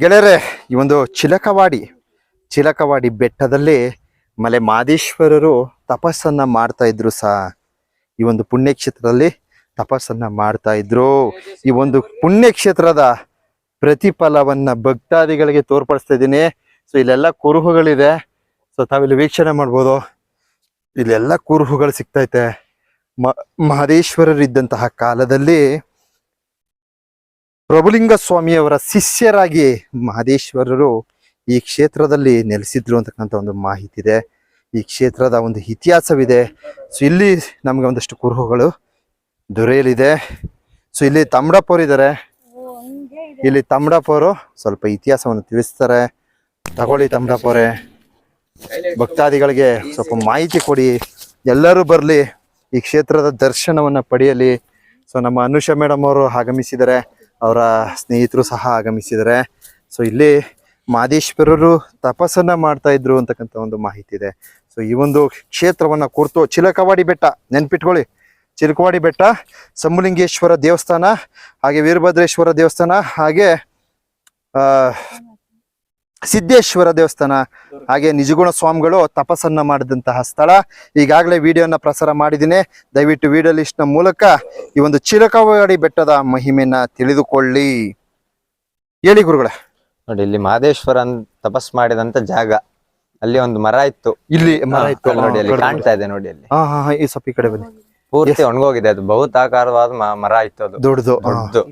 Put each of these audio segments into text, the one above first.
ಗೆಳೆಯರೆ, ಈ ಒಂದು ಚಿಲಕವಾಡಿ ಚಿಲಕವಾಡಿ ಬೆಟ್ಟದಲ್ಲಿ ಮಲೆ ಮಾದೇಶ್ವರರು ತಪಸ್ಸನ್ನ ಮಾಡ್ತಾ ಇದ್ರು ಸಹ ಈ ಒಂದು ಪುಣ್ಯಕ್ಷೇತ್ರದಲ್ಲಿ ತಪಸ್ಸನ್ನ ಮಾಡ್ತಾ ಇದ್ರು. ಈ ಒಂದು ಪುಣ್ಯಕ್ಷೇತ್ರದ ಪ್ರತಿಫಲವನ್ನ ಭಕ್ತಾದಿಗಳಿಗೆ ತೋರ್ಪಡಿಸ್ತಾ ಇದ್ದೀನಿ. ಸೊ ಇಲ್ಲೆಲ್ಲ ಕುರುಹುಗಳಿದೆ. ಸೊ ತಾವಿಲ್ಲಿ ವೀಕ್ಷಣೆ ಮಾಡ್ಬೋದು. ಇಲ್ಲೆಲ್ಲ ಕುರುಹುಗಳು ಸಿಗ್ತೈತೆ ಮಹದೇಶ್ವರರಿದ್ದಂತಹ ಕಾಲದಲ್ಲಿ ಪ್ರಭುಲಿಂಗ ಸ್ವಾಮಿಯವರ ಶಿಷ್ಯರಾಗಿ ಮಹದೇಶ್ವರರು ಈ ಕ್ಷೇತ್ರದಲ್ಲಿ ನೆಲೆಸಿದ್ರು ಅಂತಕ್ಕಂಥ ಒಂದು ಮಾಹಿತಿ ಇದೆ ಈ ಕ್ಷೇತ್ರದ ಒಂದು ಇತಿಹಾಸವಿದೆ. ಸೊ ಇಲ್ಲಿ ನಮಗೆ ಒಂದಷ್ಟು ಕುರುಹುಗಳು ದೊರೆಯಲಿದೆ. ಸೊ ಇಲ್ಲಿ ತಮ್ಡಪ್ಪವ್ರು ಇದ್ದಾರೆ ಇಲ್ಲಿ ತಮ್ಡಪ್ಪವರು ಸ್ವಲ್ಪ ಇತಿಹಾಸವನ್ನು ತಿಳಿಸ್ತಾರೆ. ತಗೊಳ್ಳಿ ತಮ್ಡಪ್ಪವ್ರೆ ಭಕ್ತಾದಿಗಳಿಗೆ ಸ್ವಲ್ಪ ಮಾಹಿತಿ ಕೊಡಿ. ಎಲ್ಲರೂ ಬರಲಿ ಈ ಕ್ಷೇತ್ರದ ದರ್ಶನವನ್ನು ಪಡೆಯಲಿ. ಸೊ ನಮ್ಮ ಅನುಷ ಮೇಡಮ್ ಅವರು ಆಗಮಿಸಿದ್ದಾರೆ. ಅವರ ಸ್ನೇಹಿತರು ಸಹ ಆಗಮಿಸಿದ್ದಾರೆ ಸೊ ಇಲ್ಲಿ ಮಾದೇಶ್ವರರು ತಪಸ್ಸನ್ನ ಮಾಡ್ತಾ ಇದ್ರು ಅಂತಕ್ಕಂಥ ಒಂದು ಮಾಹಿತಿ ಇದೆ. ಸೊ ಈ ಒಂದು ಕ್ಷೇತ್ರವನ್ನ ಕುರ್ತು ಚಿಲಕವಾಡಿ ಬೆಟ್ಟ, ನೆನ್ಪಿಟ್ಕೊಳ್ಳಿ. ಚಿಲಕವಾಡಿ ಬೆಟ್ಟ, ಸಂಬುಲಿಂಗೇಶ್ವರ ದೇವಸ್ಥಾನ, ಹಾಗೆ ವೀರಭದ್ರೇಶ್ವರ ದೇವಸ್ಥಾನ, ಹಾಗೆ ಸಿದ್ದೇಶ್ವರ ದೇವಸ್ಥಾನ ಹಾಗೆ ನಿಜಗುಣ ಸ್ವಾಮಿಗಳು ತಪಸ್ಸನ್ನ ಮಾಡಿದಂತಹ ಸ್ಥಳ. ಈಗಾಗಲೇ ವಿಡಿಯೋನ ಪ್ರಸಾರ ಮಾಡಿದ್ದೀನಿ. ದಯವಿಟ್ಟು ವಿಡಿಯೋ ಲಿಸ್ಟ್ನ ಮೂಲಕ ಈ ಒಂದು ಚಿರಕವಾಡಿ ಬೆಟ್ಟದ ಮಹಿಮೆಯನ್ನ ತಿಳಿದುಕೊಳ್ಳಿ. ಹೇಳಿ ಗುರುಗಳೇ. ನೋಡಿ ಇಲ್ಲಿ ಮಹದೇಶ್ವರ ತಪಸ್ ಮಾಡಿದಂತ ಜಾಗ. ಅಲ್ಲಿ ಒಂದು ಮರ ಇತ್ತು. ಇಲ್ಲಿ ಮರ ಇತ್ತು. ನೋಡಿ ಅಲ್ಲಿ ಕಾಣ್ತಾ ಇದೆ ನೋಡಿ ಅಲ್ಲಿ. ಹಾ ಹಾ ಈ ಸ್ವಲ್ಪ ಈ ಕಡೆ ಬನ್ನಿ. ಪೂರ್ತಿ ಒಣಗೋಗಿದೆ. ಅದು ಬಹುತಾಕಾರವಾದ ಮರ ಇತ್ತು ಅದು. ದೊಡ್ಡದು.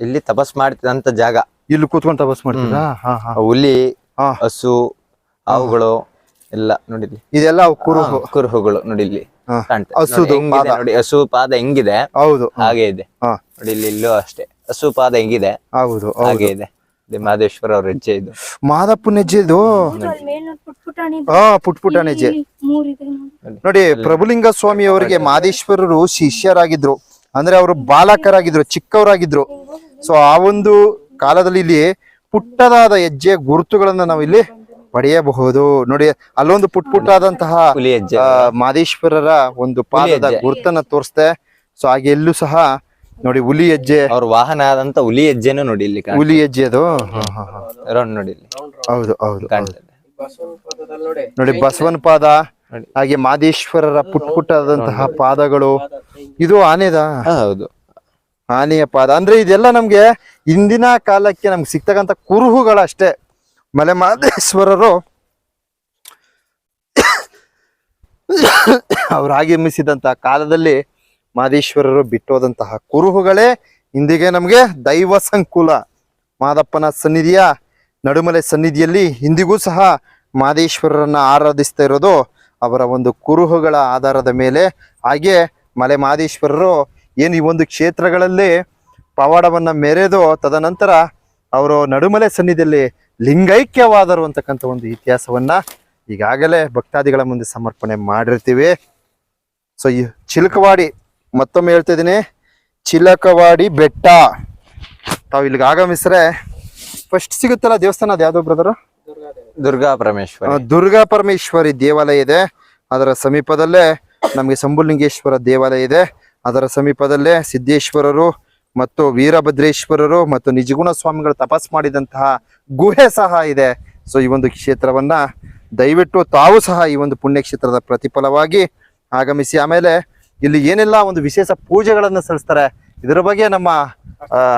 ಇಲ್ಲಿ ತಪಸ್ ಮಾಡಿದಂತ ಜಾಗ. ಇಲ್ಲಿ ಕೂತ್ಕೊಂಡು ತಪಸ್ ಮಾಡ್ತೀರಾ? ಹಾ ಹಾ. ಹುಲಿ ಹಾ. ಹಸು ಅವುಗಳು ಎಲ್ಲ ನೋಡಿ ಇಲ್ಲಿ ಇದೆಲ್ಲ ಅವು ಕುರುಹುಗಳು ನೋಡಿ ಇಲ್ಲಿ ಹಾ. ಕಾಣ್ತಾ ಇದೆ. ಹಸುದು ನೋಡಿ ಹೆಂಗಿದೆ ಪಾದ. ನೋಡಿ ಹಸು ಪಾದ ಹೆಂಗಿದೆ? ಹೌದು. ಹಾಗೆ ಇದೆ. ಹಾ. ನೋಡಿ ಇಲ್ಲಿ ಇಲ್ಲೂ ಅಷ್ಟೇ. ಹಸು ಪಾದ ಹೆಂಗಿದೆ? ಹೌದು ಹೌದು. ಹಾಗೆ ಇದೆ. ಇದು ಮಹದೇಶ್ವರ ಅವ್ರ ಹೆಜ್ಜೆ ಇದು. ಮಾದಪ್ಪನ ಹೆಜ್ಜೆ ಇದು? ಹಾ ಪುಟ್ ಪುಟಾಣ ಹೆಜ್ಜೆ. ನೋಡಿ. ಪ್ರಭುಲಿಂಗ ಸ್ವಾಮಿ ಅವರಿಗೆ ಮಾದೇಶ್ವರರು ಶಿಷ್ಯರಾಗಿದ್ರು. ಅಂದ್ರೆ ಅವರು ಬಾಲಕರಾಗಿದ್ರು ಚಿಕ್ಕವರಾಗಿದ್ರು. ಸೊ ಆ ಒಂದು ಕಾಲದಲ್ಲಿ ಇಲ್ಲಿ ಪುಟ್ಟದಾದ ಹೆಜ್ಜೆ ಗುರುತುಗಳನ್ನ ನಾವು ಇಲ್ಲಿ ಪಡೆಯಬಹುದು. ನೋಡಿ ಅಲ್ಲೊಂದು ಪುಟ್ ಪುಟ್ಟಾದಂತಹ ಮಾದೇಶ್ವರರ ಒಂದು ಪಾದದ. ಗುರುತನ್ನ ತೋರಿಸ್ತೆ ಸೊ ಹಾಗೆ ಎಲ್ಲೂ ಸಹ ನೋಡಿ ಹುಲಿ ಹೆಜ್ಜೆ. ಅವ್ರ ವಾಹನ ಆದಂತ ಹುಲಿ ಹೆಜ್ಜೆನೂ ನೋಡಿ ಇಲ್ಲಿ ಹುಲಿ ಹೆಜ್ಜೆ ಅದು. ರೌಂಡ್ ನೋಡಿ ಇಲ್ಲಿ. ಹೌದು ಹೌದು ನೋಡಿ ಬಸವನ ಪಾದ. ಹಾಗೆ ಮಾದೇಶ್ವರರ ಪುಟ್ ಪುಟ್ಟದಂತಹ ಪಾದಗಳು. ಇದು ಆನೆದ? ಹೌದು. ಆನೆಯ ಪಾದ ಅಂದ್ರೆ ಇದೆಲ್ಲ ನಮ್ಗೆ ಇಂದಿನ ಕಾಲಕ್ಕೆ ನಮ್ಗೆ ಸಿಗ್ತಕ್ಕಂಥ ಕುರುಹುಗಳಷ್ಟೇ. ಮಲೆ ಮಾದೇಶ್ವರರು ಅವ್ರು ಆಗಮಿಸಿದಂತಹ ಕಾಲದಲ್ಲಿ ಮಾದೇಶ್ವರರು ಬಿಟ್ಟೋದಂತಹ ಕುರುಹುಗಳೇ. ಇಂದಿಗೆ ನಮ್ಗೆ ದೈವ ಸಂಕುಲ. ಮಾದಪ್ಪನ ಸನ್ನಿಧಿಯ, ನಡುಮಲೆ ಸನ್ನಿಧಿಯಲ್ಲಿ ಇಂದಿಗೂ ಸಹ ಮಾದೇಶ್ವರರನ್ನ ಆರಾಧಿಸ್ತಾ ಇರೋದು ಅವರ ಒಂದು ಕುರುಹುಗಳ ಆಧಾರದ ಮೇಲೆ. ಹಾಗೆ ಮಲೆ ಮಾದೇಶ್ವರರು ಏನು ಈ ಒಂದು ಕ್ಷೇತ್ರಗಳಲ್ಲಿ ಪವಾಡವನ್ನು ಮೆರೆದು ತದನಂತರ ಅವರು ನಡುಮಲೆ ಸನ್ನಿಧಿಯಲ್ಲಿ ಲಿಂಗೈಕ್ಯವಾದರು ಅಂತಕ್ಕಂಥ ಒಂದು ಇತಿಹಾಸವನ್ನ ಈಗಾಗಲೇ ಭಕ್ತಾದಿಗಳ ಮುಂದೆ ಸಮರ್ಪಣೆ ಮಾಡಿರ್ತೀವಿ. ಸೊ ಈ ಚಿಲಕವಾಡಿ ಮತ್ತೊಮ್ಮೆ ಹೇಳ್ತಾ ಇದ್ದೀನಿ. ಚಿಲಕವಾಡಿ ಬೆಟ್ಟ. ತಾವು ಇಲ್ಲಿಗೆ ಆಗಮಿಸ್ರೆ ಫಸ್ಟ್ ಸಿಗುತ್ತಲ್ಲ ದೇವಸ್ಥಾನ ಅದು ಯಾವ್ದು ಬ್ರದರ್ ದುರ್ಗಾ ಪರಮೇಶ್ವರಿ. ದುರ್ಗಾ ಪರಮೇಶ್ವರಿ ದೇವಾಲಯ ಇದೆ. ಅದರ ಸಮೀಪದಲ್ಲೇ ನಮಗೆ ಸಂಬುಲಿಂಗೇಶ್ವರ ದೇವಾಲಯ ಇದೆ. ಅದರ ಸಮೀಪದಲ್ಲೇ ಸಿದ್ದೇಶ್ವರರು ಮತ್ತು ವೀರಭದ್ರೇಶ್ವರರು ಮತ್ತು ನಿಜಗುಣ ಸ್ವಾಮಿಗಳು ತಪಸ್ ಮಾಡಿದಂತಹ ಗುಹೆ ಸಹ ಇದೆ. ಸೊ ಈ ಒಂದು ಕ್ಷೇತ್ರವನ್ನ ದಯವಿಟ್ಟು ತಾವು ಸಹ ಈ ಒಂದು ಪುಣ್ಯಕ್ಷೇತ್ರದ ಪ್ರತಿಫಲವಾಗಿ ಆಗಮಿಸಿ. ಆಮೇಲೆ ಇಲ್ಲಿ ಏನೆಲ್ಲ ಒಂದು ವಿಶೇಷ ಪೂಜೆಗಳನ್ನು ಸಲ್ಲಿಸ್ತಾರೆ ಇದರ ಬಗ್ಗೆ ನಮ್ಮ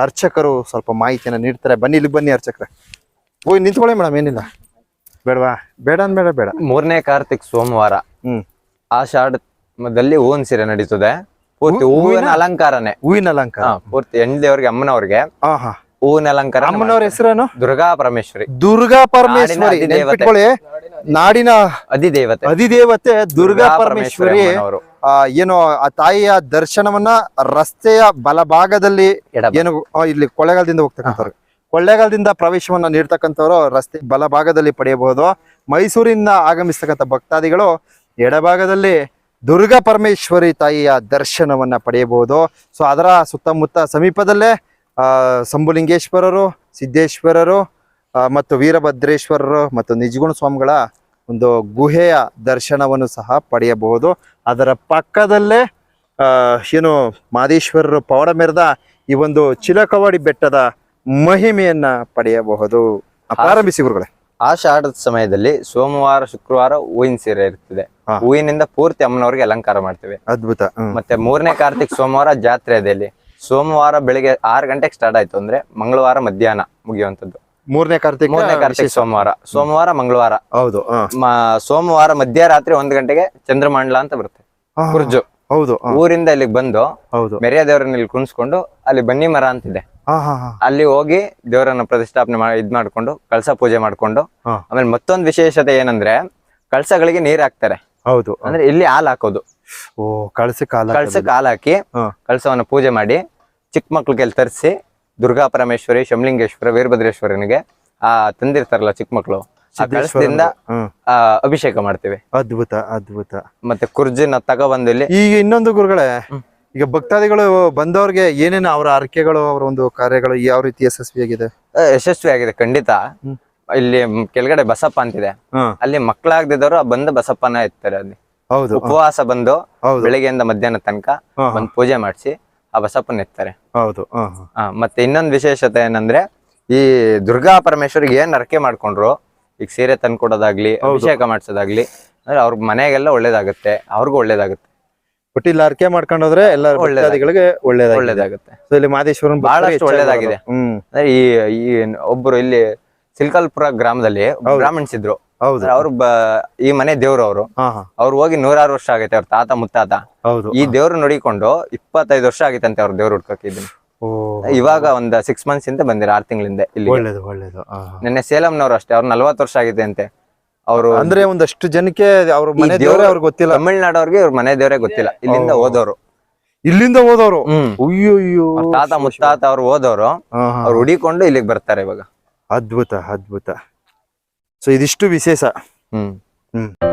ಅರ್ಚಕರು ಸ್ವಲ್ಪ ಮಾಹಿತಿಯನ್ನು ನೀಡ್ತಾರೆ. ಬನ್ನಿ ಇಲ್ಲಿ ಬನ್ನಿ ಅರ್ಚಕರೇ. ಹೋಗಿ ನಿಂತ್ಕೊಳ್ಳಿ ಮೇಡಮ್ ಏನಿಲ್ಲ. ಬೇಡವಾ? ಬೇಡ ಅಂದ್ಬೇಡ ಬೇಡ. ಮೂರನೇ ಕಾರ್ತಿಕ್ ಸೋಮವಾರ ಹ್ಮ್. ಆಷಾಢದಲ್ಲಿ ಓನ್ ಸೀರೆ ನಡೀತದೆ. ಪೂರ್ತಿ ಹೂವಿನ ಅಲಂಕಾರನೇ. ಹೂವಿನ ಅಲಂಕಾರ. ಪೂರ್ತಿ ಹೆಣ್ಣು ದೇವ್ರಿಗೆ ಅಮ್ಮನವ್ರಿಗೆ ಹೂವಿನ ಅಲಂಕಾರ ಅಮ್ಮನವ್ರ ಹೆಸರೇನು? ದುರ್ಗಾ ಪರಮೇಶ್ವರಿ. ದುರ್ಗಾ ಪರಮೇಶ್ವರಿ. ನಾಡಿನ ಅಧಿದೇವತೆ. ನೆನ್ಪಿಟ್ಕೊಳ್ಳಿ. ನಾಡಿನ ಅಧಿದೇವತೆ. ಅಧಿದೇವತೆ ದುರ್ಗಾ ಪರಮೇಶ್ವರಿ ಏನು ಆ ತಾಯಿಯ ದರ್ಶನವನ್ನ ರಸ್ತೆಯ ಬಲಭಾಗದಲ್ಲಿ. ಏನು ಇಲ್ಲಿ ಕೊಳ್ಳೆಗಾಲದಿಂದ ಹೋಗ್ತಕ್ಕಂಥವ್ರು. ಕೊಳ್ಳೆಗಾಲದಿಂದ ಪ್ರವೇಶವನ್ನ ನೀಡ್ತಕ್ಕಂಥವ್ರು ರಸ್ತೆ ಬಲಭಾಗದಲ್ಲಿ ಪಡೆಯಬಹುದು. ಮೈಸೂರಿನ ಆಗಮಿಸ್ತಕ್ಕಂಥ ಭಕ್ತಾದಿಗಳು ಎಡಭಾಗದಲ್ಲಿ ದುರ್ಗಾ ಪರಮೇಶ್ವರಿ ತಾಯಿಯ ದರ್ಶನವನ್ನು ಪಡೆಯಬಹುದು. ಸೊ ಅದರ ಸುತ್ತಮುತ್ತ ಸಮೀಪದಲ್ಲೇ ಸಂಬುಲಿಂಗೇಶ್ವರರು, ಸಿದ್ದೇಶ್ವರರು ಮತ್ತು ವೀರಭದ್ರೇಶ್ವರರು ಮತ್ತು ನಿಜಗುಣ ಸ್ವಾಮಿಗಳ ಒಂದು ಗುಹೆಯ ದರ್ಶನವನ್ನು ಸಹ ಪಡೆಯಬಹುದು. ಅದರ ಪಕ್ಕದಲ್ಲೇ ಏನು ಮಾದೇಶ್ವರರು ಪವಾಡ ಮೆರೆದ ಈ ಒಂದು ಚಿಲಕವಾಡಿ ಬೆಟ್ಟದ ಮಹಿಮೆಯನ್ನ ಪಡೆಯಬಹುದು. ಪ್ರಾರಂಭಿಸಿ ಗುರುಗಳೇ. ಆಷಾಢದ ಸಮಯದಲ್ಲಿ ಸೋಮವಾರ, ಶುಕ್ರವಾರ ಹೂವಿನ ಸೀರೆ ಇರ್ತದೆ. ಹೂವಿನಿಂದ ಪೂರ್ತಿ ಅಮ್ಮನವ್ರಿಗೆ ಅಲಂಕಾರ ಮಾಡ್ತೇವೆ. ಅದ್ಭುತ. ಮತ್ತೆ ಮೂರನೇ ಕಾರ್ತಿಕ್ ಸೋಮವಾರ ಜಾತ್ರೆ ಇದೆ ಇಲ್ಲಿ. ಸೋಮವಾರ ಬೆಳಿಗ್ಗೆ ಆರು ಗಂಟೆಗೆ ಸ್ಟಾರ್ಟ್ ಆಯ್ತು ಅಂದ್ರೆ ಮಂಗಳವಾರ ಮಧ್ಯಾಹ್ನ ಮುಗಿಯುವಂತದ್ದು ಮೂರನೇ ಕಾರ್ತಿಕ ಮೂರನೇ ಕಾರ್ತಿಕ್ ಸೋಮವಾರ. ಸೋಮವಾರ ಮಂಗಳವಾರ. ಹೌದು. ಸೋಮವಾರ ಮಧ್ಯರಾತ್ರಿ ಒಂದ್ ಗಂಟೆಗೆ ಚಂದ್ರಮಂಡಲ ಅಂತ ಬರುತ್ತೆ. ಕುರ್ಜು. ಹೌದು ಊರಿಂದ ಇಲ್ಲಿಗೆ ಬಂದು ಹೌದು. ಮೆರಿಯ ದೇವರನ್ನ ಇಲ್ಲಿ ಕುಣಿಸ್ಕೊಂಡು ಅಲ್ಲಿ ಬನ್ನಿ ಮರ ಅಂತಿದೆ. ಅಲ್ಲಿ ಹೋಗಿ ದೇವರನ್ನ ಪ್ರತಿಷ್ಠಾಪನೆ ಮಾಡಿ ಇದ್ ಮಾಡ್ಕೊಂಡು ಕಳಸ ಪೂಜೆ ಮಾಡ್ಕೊಂಡು ಆಮೇಲೆ ಮತ್ತೊಂದು ವಿಶೇಷತೆ ಏನಂದ್ರೆ ಕಳಸಗಳಿಗೆ ನೀರ್ ಹಾಕ್ತಾರೆ. ಹೌದು ಅಂದ್ರೆ ಇಲ್ಲಿ ಹಾಲು ಹಾಕೋದು. ಓ ಕಳಸಕ್ಕೆ ಹಾಲು ಹಾಕಿ ಹಾ. ಕಳಸವನ್ನ ಪೂಜೆ ಮಾಡಿ ಚಿಕ್ಕ ಮಕ್ಳಿಗೆ ತರಿಸಿ ದುರ್ಗಾ ಪರಮೇಶ್ವರಿ ಶಮಲಿಂಗೇಶ್ವರ ವೀರಭದ್ರೇಶ್ವರನಿಗೆ ಆ ತಂದಿರ್ತಾರಲ್ಲ ಚಿಕ್ಕ ಮಕ್ಳು ಕಳಸದಿಂದ ಅಭಿಷೇಕ ಮಾಡ್ತೇವೆ. ಅದ್ಭುತ ಅದ್ಭುತ. ಮತ್ತೆ ಕುರ್ಜಿನ ತಗೊಬಂದು ಇಲ್ಲಿ ಈಗ ಇನ್ನೊಂದು ಗುರುಗಳೇ ಈಗ ಭಕ್ತಾದಿಗಳು ಬಂದವ್ರಿಗೆ ಏನೇನು ಅವರ ಅರ್ಕೆಗಳು ಅವರ ಒಂದು ಕಾರ್ಯಗಳು ಯಾವ ರೀತಿ ಯಶಸ್ವಿಯಾಗಿದೆ? ಯಶಸ್ವಿ ಆಗಿದೆ ಖಂಡಿತ. ಇಲ್ಲಿ ಕೆಳಗಡೆ ಬಸಪ್ಪ ಅಂತಿದೆ. ಅಲ್ಲಿ ಮಕ್ಕಳಾಗ್ದಿದ್ದವರು ಬಂದು ಬಸಪ್ಪನ ಇರ್ತಾರೆ ಅಲ್ಲಿ. ಹೌದು. ಉಪವಾಸ ಬಂದು ಬೆಳಿಗ್ಗೆಯಿಂದ ಮಧ್ಯಾಹ್ನ ತನಕ. ಬಂದು ಪೂಜೆ ಮಾಡಿಸಿ ಆ ಬಸಪ್ಪನ ಎತ್ತಾರೆ ಹೌದು. ಮತ್ತೆ ಇನ್ನೊಂದು ವಿಶೇಷತೆ ಏನಂದ್ರೆ ಈ ದುರ್ಗಾ ಪರಮೇಶ್ವರಿಗೆ ಏನ್ ಅರಕೆ ಮಾಡ್ಕೊಂಡ್ರು? ಈಗ ಸೀರೆ ತಂದ್ಕೊಡೋದಾಗ್ಲಿ ಅಭಿಷೇಕ ಮಾಡ್ಸೋದಾಗ್ಲಿ ಅಂದ್ರೆ ಅವ್ರ ಮನೆಗೆಲ್ಲ ಒಳ್ಳೇದಾಗುತ್ತೆ. ಅವ್ರಿಗೂ ಒಳ್ಳೇದಾಗುತ್ತೆ. ಬಟ್ ಇಲ್ಲಿ ಅರ್ಕೆ ಮಾಡ್ಕೊಂಡೋದ್ರೆ ಎಲ್ಲ ಒಳ್ಳೇದಾಗಿದೆ. ಒಳ್ಳೇದಾಗುತ್ತೆ. So ಇಲ್ಲಿ ಮಾದೇಶ್ವರನ್ ಬಹಳಷ್ಟು ಒಳ್ಳೇದಾಗಿದೆ. ಹ್ಮ್. ಈ ಒಬ್ರು ಇಲ್ಲಿ ಸಿಲ್ಕಲ್ಪುರ ಗ್ರಾಮದಲ್ಲಿ ಬ್ರಾಹ್ಮಣ್ಸ್ ಇದ್ರು ಅವ್ರು ಈ ಮನೆ ದೇವ್ರು ಅವರು. ಅವ್ರು ಹೋಗಿ ನೂರಾರು ವರ್ಷ ಆಗೈತೆ ಅವ್ರ ತಾತ ಮುತ್ತಾತ. ಈ ದೇವ್ರು ನೋಡಿಕೊಂಡು ಇಪ್ಪತ್ತೈದು ವರ್ಷ ಆಗಿತ್ತಂತೆ ಅವ್ರ ದೇವ್ರು ಹುಡ್ಕಿದ್ರು ಇವಾಗ ಒಂದ್ ಸಿಕ್ಸ್ ಮಂತ್ಸ್ ಇಂದ ಬಂದಿರ ಆರ್ ತಿಂಗಳಿಂದ ಇಲ್ಲಿ ಒಳ್ಳೇದು ಒಳ್ಳೇದು. ನಿನ್ನೆ ಸೇಲಂನವ್ರು ಅಷ್ಟೇ ಅವ್ರು ನಲ್ವತ್ತು ವರ್ಷ ಆಗಿದೆ ಅಂತೆ. ಅವರು ಅಂದ್ರೆ ಒಂದಷ್ಟು ಜನಕ್ಕೆ ಅವ್ರ ಮನೆ ದೇವ್ರೆ ಅವ್ರಿಗೆ ಗೊತ್ತಿಲ್ಲ. ತಮಿಳ್ನಾಡವ್ರಿಗೆ ಇವ್ರ ಮನೆ ದೇವರೇ ಗೊತ್ತಿಲ್ಲ. ಇಲ್ಲಿಂದ ಹೋದವ್ರು. ಇಲ್ಲಿಂದ ಹೋದವರು? ತಾತ ಮುತ್ತಾತ ಅವ್ರು ಹೋದವ್ರು. ಅವ್ರು ಹುಡಿಕೊಂಡು ಇಲ್ಲಿಗೆ ಬರ್ತಾರೆ ಇವಾಗ. ಅದ್ಭುತ ಅದ್ಭುತ. ಸೊ ಇದಿಷ್ಟು ವಿಶೇಷ. ಹ್ಮ್. ಹ್ಮ್.